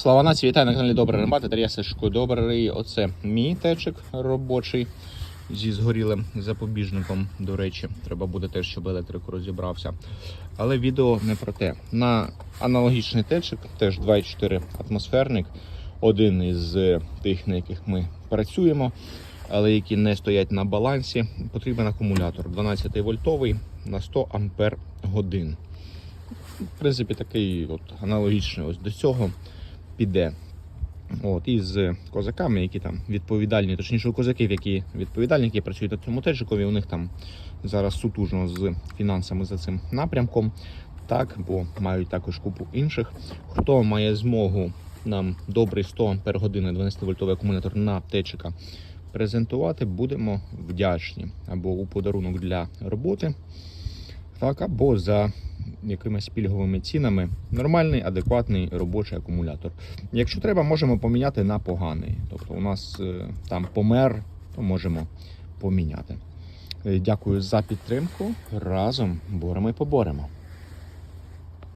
Слава нації, вітаю на каналі Добрий Рембат, Дар'я Сашко Добрий. Оце мій течик робочий зі згорілим запобіжником. До речі, треба буде теж, щоб електрик розібрався. Але відео не про те. На аналогічний течик, теж 2,4 атмосферник, один із е, тих, на яких ми працюємо, але які не стоять на балансі, потрібен акумулятор 12 вольтовий на 100 ампер годин. В принципі, такий от аналогічний ось до цього піде. От, і з козаками, які там відповідальні, точніше у козаків, які відповідальні, які працюють на цьому тежикові, у них там зараз сутужно з фінансами за цим напрямком. Так, бо мають також купу інших. Хто має змогу нам добрий 100 ампер години 12 вольтовий акумулятор на аптечика презентувати, будемо вдячні або у подарунок для роботи, так, або за якимись пільговими цінами нормальний, адекватний робочий акумулятор. Якщо треба, можемо поміняти на поганий. Тобто у нас е, там помер, то можемо поміняти. Е, Дякую за підтримку. Разом боремо і поборемо.